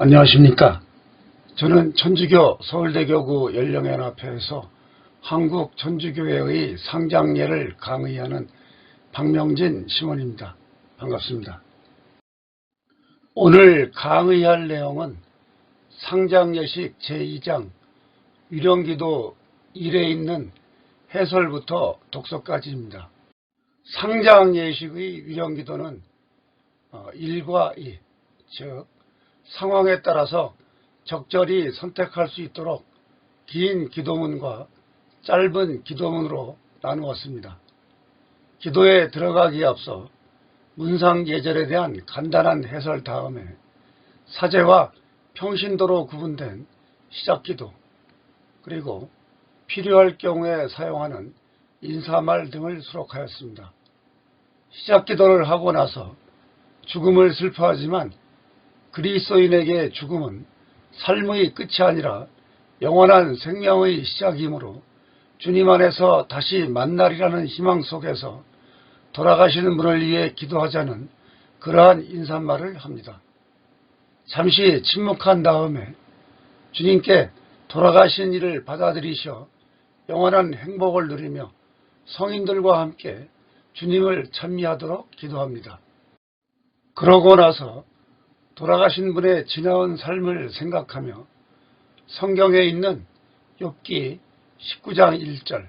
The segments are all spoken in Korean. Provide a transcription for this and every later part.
안녕하십니까. 저는 천주교 서울대교구 연령연합회에서 한국 천주교회의 상장례를 강의하는 박명진 시몬입니다. 반갑습니다. 오늘 강의할 내용은 상장예식 제2장 위령기도 1에 있는 해설부터 독서까지입니다. 상장예식의 위령기도는 1과 2, 즉 상황에 따라서 적절히 선택할 수 있도록 긴 기도문과 짧은 기도문으로 나누었습니다. 기도에 들어가기에 앞서 문상 예절에 대한 간단한 해설 다음에 사제와 평신도로 구분된 시작기도 그리고 필요할 경우에 사용하는 인사말 등을 수록하였습니다. 시작기도를 하고 나서 죽음을 슬퍼하지만 그리스도인에게 죽음은 삶의 끝이 아니라 영원한 생명의 시작이므로 주님 안에서 다시 만날이라는 희망 속에서 돌아가시는 분을 위해 기도하자는 그러한 인사말을 합니다. 잠시 침묵한 다음에 주님께 돌아가신 이를 받아들이셔 영원한 행복을 누리며 성인들과 함께 주님을 찬미하도록 기도합니다. 그러고 나서 돌아가신 분의 지나온 삶을 생각하며 성경에 있는 욥기 19장 1절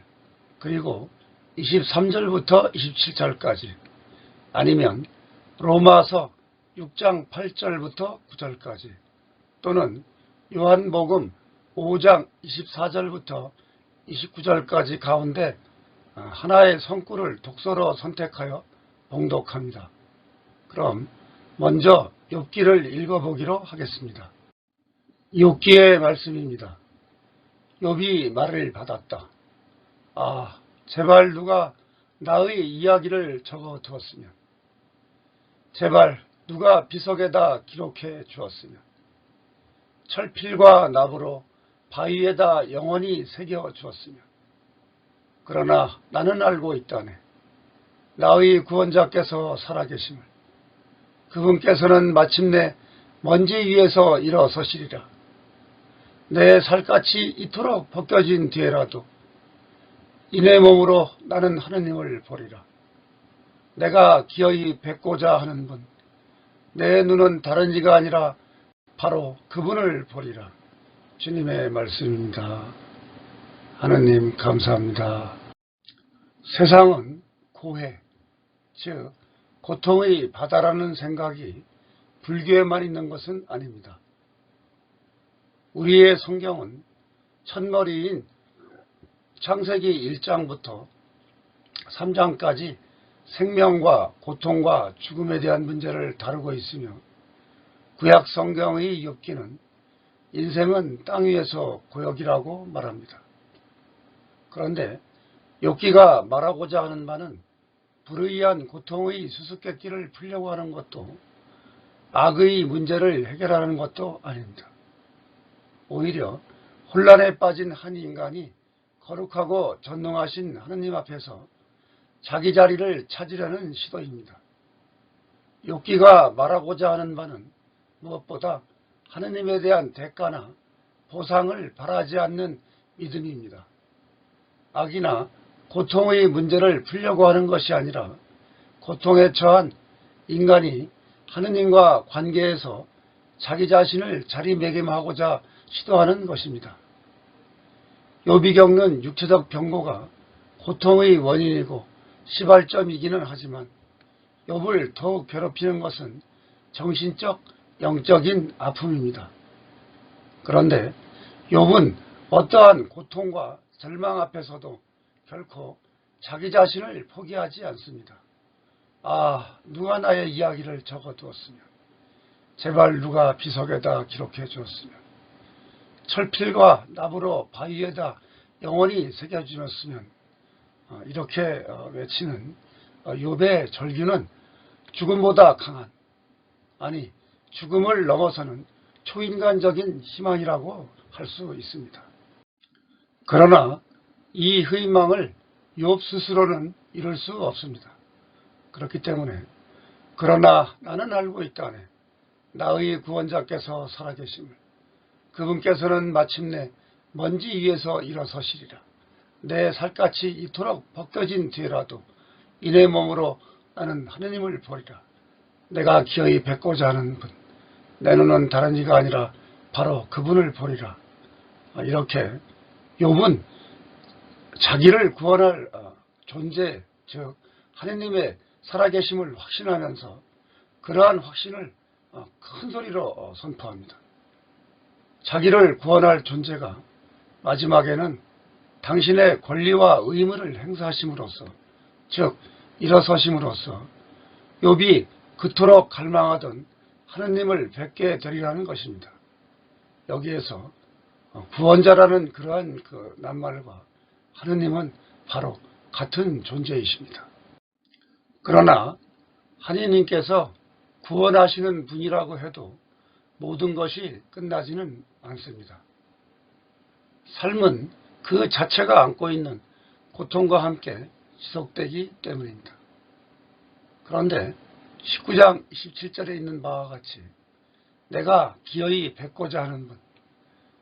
그리고 23절부터 27절까지 아니면 로마서 6장 8절부터 9절까지 또는 요한복음 5장 24절부터 29절까지 가운데 하나의 성구를 독서로 선택하여 봉독합니다. 그럼 먼저 욥기를 읽어보기로 하겠습니다. 욥기의 말씀입니다. 욥이 말을 받았다. 아, 제발 누가 나의 이야기를 적어 두었으면, 제발 누가 비석에다 기록해 주었으면, 철필과 납으로 바위에다 영원히 새겨 주었으면, 그러나 나는 알고 있다네. 나의 구원자께서 살아계심을. 그분께서는 마침내 먼지 위에서 일어서시리라. 내 살갗이 이토록 벗겨진 뒤에라도 이내 몸으로 나는 하느님을 보리라. 내가 기어이 뵙고자 하는 분, 내 눈은 다른 이가 아니라 바로 그분을 보리라. 주님의 말씀입니다. 하느님 감사합니다. 세상은 고해, 즉 고통의 바다라는 생각이 불교에만 있는 것은 아닙니다. 우리의 성경은 첫머리인 창세기 1장부터 3장까지 생명과 고통과 죽음에 대한 문제를 다루고 있으며 구약 성경의 욥기는 인생은 땅 위에서 고역이라고 말합니다. 그런데 욥기가 말하고자 하는 바는 불의한 고통의 수수께끼를 풀려고 하는 것도 악의 문제를 해결하는 것도 아닙니다. 오히려 혼란에 빠진 한 인간이 거룩하고 전능하신 하느님 앞에서 자기 자리를 찾으려는 시도입니다. 욥기가 말하고자 하는 바는 무엇보다 하느님에 대한 대가나 보상을 바라지 않는 믿음입니다. 악이나 고통의 문제를 풀려고 하는 것이 아니라 고통에 처한 인간이 하느님과 관계에서 자기 자신을 자리매김하고자 시도하는 것입니다. 욥이 겪는 육체적 병고가 고통의 원인이고 시발점이기는 하지만 욥을 더욱 괴롭히는 것은 정신적, 영적인 아픔입니다. 그런데 욥은 어떠한 고통과 절망 앞에서도 결코 자기 자신을 포기하지 않습니다. 아, 누가 나의 이야기를 적어두었으면, 제발 누가 비석에다 기록해 주었으면, 철필과 나무로 바위에다 영원히 새겨 주었으면, 어, 이렇게 어, 외치는 어, 욥의 절규는 죽음보다 강한, 아니, 죽음을 넘어서는 초인간적인 희망이라고 할 수 있습니다. 그러나 이 희망을 욥 스스로는 이룰 수 없습니다. 그렇기 때문에 그러나 나는 알고 있다네. 나의 구원자께서 살아계심을 그분께서는 마침내 먼지 위에서 일어서시리라. 내 살갗이 이토록 벗겨진 뒤에라도 이내 몸으로 나는 하느님을 보리라. 내가 기어이 뵙고자 하는 분, 내 눈은 다른 이가 아니라 바로 그분을 보리라. 아, 이렇게 욥은 자기를 구원할 어, 존재, 즉 하느님의 살아계심을 확신하면서 그러한 확신을 어, 큰 소리로 어, 선포합니다. 자기를 구원할 존재가 마지막에는 당신의 권리와 의무를 행사하심으로써 즉 일어서심으로써 욥이 그토록 갈망하던 하느님을 뵙게 되리라는 것입니다. 여기에서 어, 구원자라는 그러한 그 낱말과 하느님은 바로 같은 존재이십니다. 그러나 하느님께서 구원하시는 분이라고 해도 모든 것이 끝나지는 않습니다. 삶은 그 자체가 안고 있는 고통과 함께 지속되기 때문입니다. 그런데 19장 27절에 있는 바와 같이 내가 기어이 뵙고자 하는 분,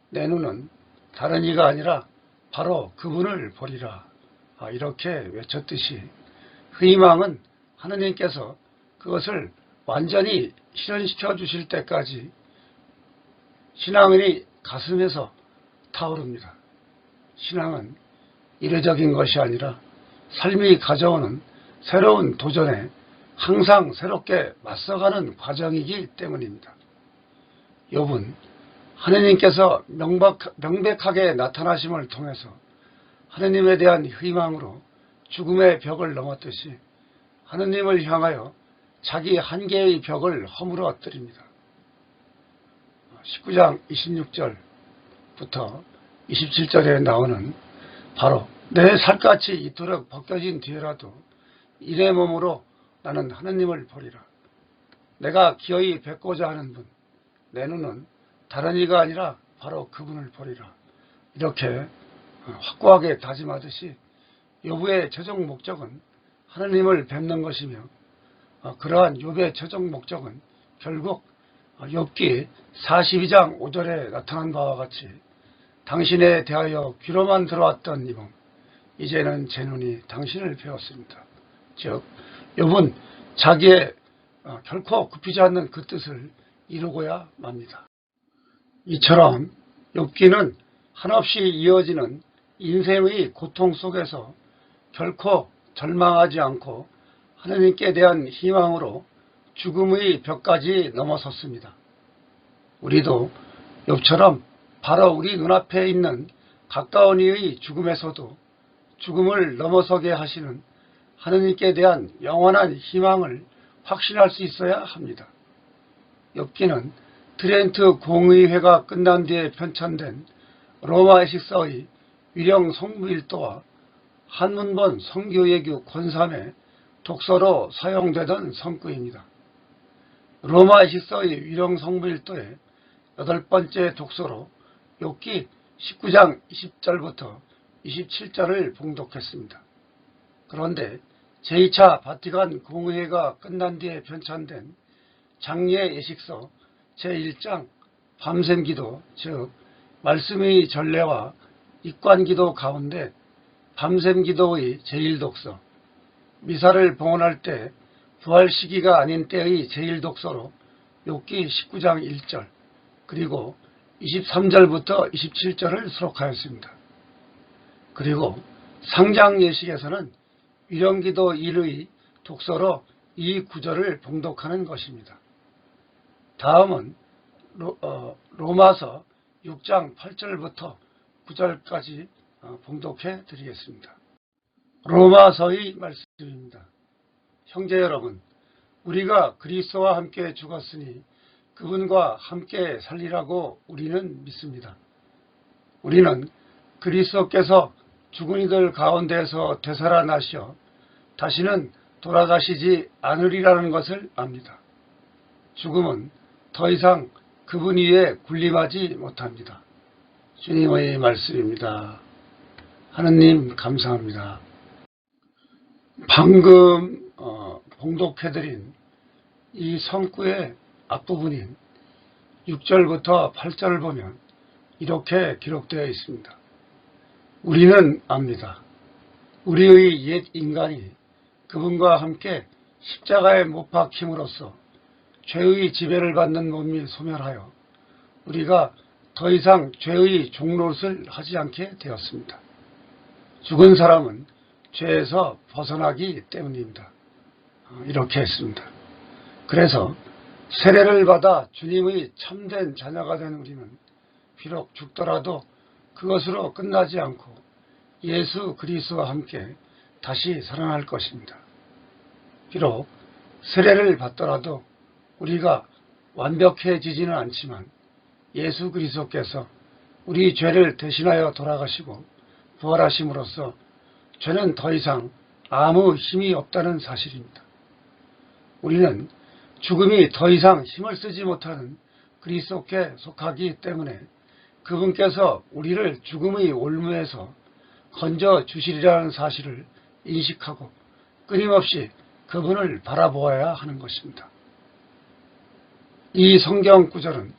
내 눈은 다른 이가 아니라 바로 그분을 보리라. 아, 이렇게 외쳤듯이 그 희망은 하느님께서 그것을 완전히 실현시켜 주실 때까지 신앙이 가슴에서 타오릅니다. 신앙은 이례적인 것이 아니라 삶이 가져오는 새로운 도전에 항상 새롭게 맞서가는 과정이기 때문입니다. 욥은 하느님께서 명박, 명백하게 나타나심을 통해서 하느님에 대한 희망으로 죽음의 벽을 넘었듯이 하느님을 향하여 자기 한계의 벽을 허물어 드립니다. 19장 26절부터 27절에 나오는 바로 내 살같이 이토록 벗겨진 뒤에라도 이내 몸으로 나는 하느님을 보리라. 내가 기어이 뵙고자 하는 분, 내 눈은 다른 이가 아니라 바로 그분을 보리라. 이렇게 확고하게 다짐하듯이 여부의 최종 목적은 하느님을 뵙는 것이며 어, 그러한 욥의 최종 목적은 결국 욥기 42장 5절에 나타난 바와 같이 당신에 대하여 귀로만 들어왔던 이몸 이제는 제 눈이 당신을 배웠습니다. 즉 욥은 자기의 어, 결코 굽히지 않는 그 뜻을 이루고야 맙니다. 이처럼 욥기는 한없이 이어지는 인생의 고통 속에서 결코 절망하지 않고 하나님께 대한 희망으로 죽음의 벽까지 넘어섰습니다. 우리도 욥처럼 바로 우리 눈앞에 있는 가까운 이의 죽음에서도 죽음을 넘어서게 하시는 하느님께 대한 영원한 희망을 확신할 수 있어야 합니다. 엽기는 트렌트 공의회가 끝난 뒤에 편찬된 로마 에식서의 위령 성부일도와 한문본 성교예규 권삼의 독서로 사용되던 성구입니다. 로마 에식서의 위령 성부일도의 여덟 번째 독서로 욥기 19장 20절부터 27절을 봉독했습니다. 그런데 제2차 바티칸 공회가 끝난 뒤에 편찬된 장례 예식서 제1장 밤샘 기도 즉 말씀의 전례와 입관 기도 가운데 밤샘 기도의 제1독서 미사를 봉헌할 때 부활 시기가 아닌 때의 제1독서로 욥기 19장 1절 그리고 23절부터 27절을 수록하였습니다. 그리고 상장 예식에서는 위령기도 1의 독서로 이 구절을 봉독하는 것입니다. 다음은 로, 어, 마서 6장 8절부터 9절까지 어, 봉독해 드리겠습니다. 로마서의 말씀입니다. 형제 여러분, 우리가 그리스도와 함께 죽었으니 그분과 함께 살리라고 우리는 믿습니다. 우리는 그리스도께서 죽은 이들 가운데서 되살아나시어 다시는 돌아가시지 않으리라는 것을 압니다. 죽음은 더 이상 그분 위에 군림하지 못합니다. 주님의 말씀입니다. 하느님 감사합니다. 방금 어, 봉독해드린 이 성구의 앞부분인 6절부터 8절을 보면 이렇게 기록되어 있습니다. 우리는 압니다. 우리의 옛 인간이 그분과 함께 십자가에 못 박힘으로써 죄의 지배를 받는 몸이 소멸하여 우리가 더 이상 죄의 종노릇을 하지 않게 되었습니다. 죽은 사람은 죄에서 벗어나기 때문입니다. 어, 이렇게 했습니다. 그래서 세례를 받아 주님의 참된 자녀가 된 우리는 비록 죽더라도 그것으로 끝나지 않고 예수 그리스도와 함께 다시 살아날 것입니다. 비록 세례를 받더라도 우리가 완벽해지지는 않지만 예수 그리스도께서 우리 죄를 대신하여 돌아가시고 부활하심으로써 죄는 더 이상 아무 힘이 없다는 사실입니다. 우리는 죽음이 더 이상 힘을 쓰지 못하는 그리스도께 속하기 때문에 그분께서 우리를 죽음의 올무에서 건져 주시리라는 사실을 인식하고 끊임없이 그분을 바라보아야 하는 것입니다. 이 성경 구절은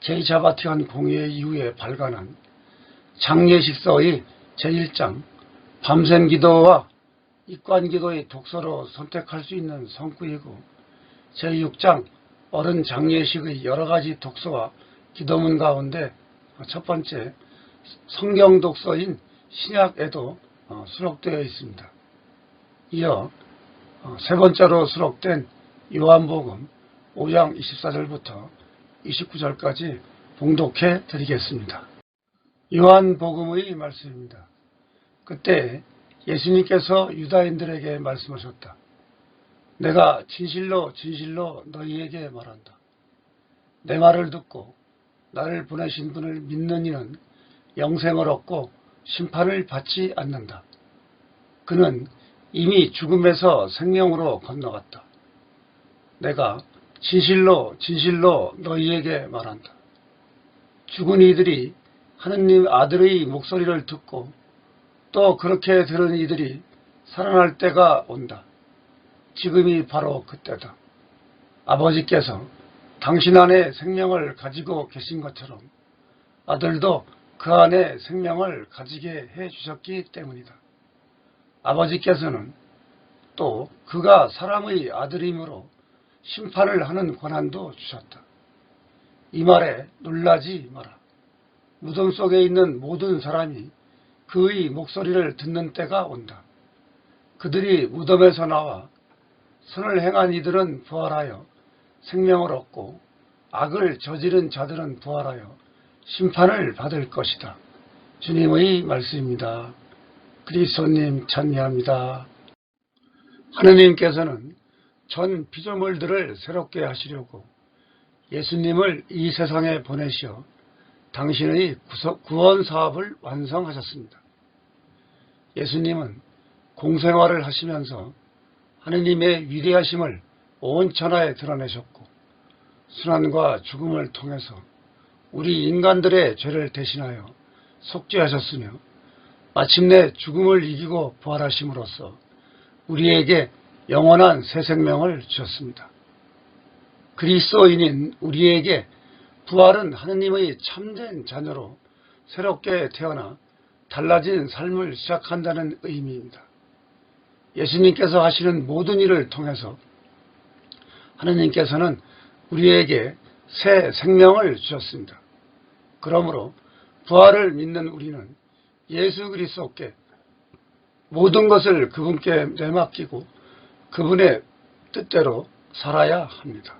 제2차 바티칸 공회 이후에 발간한 장례식서의 제1장 밤샘 기도와 입관 기도의 독서로 선택할 수 있는 성구이고 제6장 어른 장례식의 여러 가지 독서와 기도문 가운데 첫 번째 성경 독서인 신약에도 어, 수록되어 있습니다. 이어 어, 세 번째로 수록된 요한복음 5장 24절부터 29절까지 봉독해 드리겠습니다. 요한복음의 말씀입니다. 그때 예수님께서 유다인들에게 말씀하셨다. 내가 진실로 진실로 너희에게 말한다. 내 말을 듣고 나를 보내신 분을 믿는 이는 영생을 얻고 심판을 받지 않는다. 그는 이미 죽음에서 생명으로 건너갔다. 내가 진실로 진실로 너희에게 말한다. 죽은 이들이 하느님 아들의 목소리를 듣고 또 그렇게 들은 이들이 살아날 때가 온다. 지금이 바로 그때다. 아버지께서 당신 안에 생명을 가지고 계신 것처럼 아들도 그 안에 생명을 가지게 해 주셨기 때문이다. 아버지께서는 또 그가 사람의 아들이므로 심판을 하는 권한도 주셨다. 이 말에 놀라지 마라. 무덤 속에 있는 모든 사람이 그의 목소리를 듣는 때가 온다. 그들이 무덤에서 나와 선을 행한 이들은 부활하여 생명을 얻고 악을 저지른 자들은 부활하여 심판을 받을 것이다. 주님의 말씀입니다. 그리스도님 찬미합니다. 하느님께서는 전 피조물들을 새롭게 하시려고 예수님을 이 세상에 보내시어 당신의 구원 사업을 완성하셨습니다. 예수님은 공생활을 하시면서 하느님의 위대하심을 온 천하에 드러내셨고 순환과 죽음을 통해서 우리 인간들의 죄를 대신하여 속죄하셨으며 마침내 죽음을 이기고 부활하심으로써 우리에게 영원한 새 생명을 주셨습니다. 그리스도인인 우리에게 부활은 하느님의 참된 자녀로 새롭게 태어나 달라진 삶을 시작한다는 의미입니다. 예수님께서 하시는 모든 일을 통해서 하느님께서는 우리에게 새 생명을 주셨습니다. 그러므로 부활을 믿는 우리는 예수 그리스도께 모든 것을 그분께 내맡기고 그분의 뜻대로 살아야 합니다.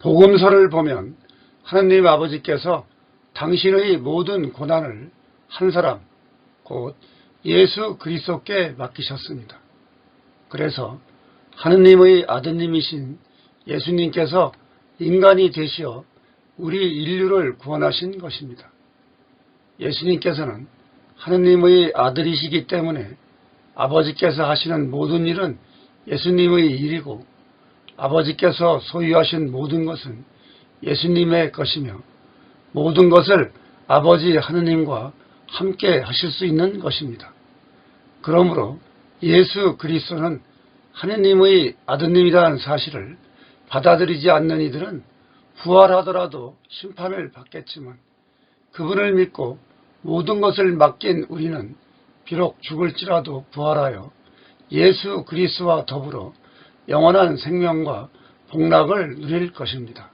복음서를 보면 하느님 아버지께서 당신의 모든 고난을 한 사람, 곧 예수 그리스도께 맡기셨습니다. 그래서 하느님의 아드님이신 예수님께서 인간이 되시어 우리 인류를 구원하신 것입니다. 예수님께서는 하느님의 아들이시기 때문에 아버지께서 하시는 모든 일은 예수님의 일이고 아버지께서 소유하신 모든 것은 예수님의 것이며 모든 것을 아버지 하느님과 함께 하실 수 있는 것입니다. 그러므로 예수 그리스도는 하느님의 아드님이라는 사실을 받아들이지 않는 이들은 부활하더라도 심판을 받겠지만 그분을 믿고 모든 것을 맡긴 우리는 비록 죽을지라도 부활하여 예수 그리스와 더불어 영원한 생명과 복락을 누릴 것입니다.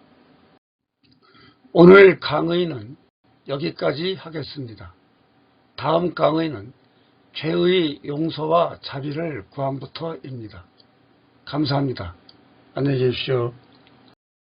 오늘 강의는 여기까지 하겠습니다. 다음 강의는 죄의 용서와 자비를 구함부터입니다. 감사합니다. 안녕히 계십시오.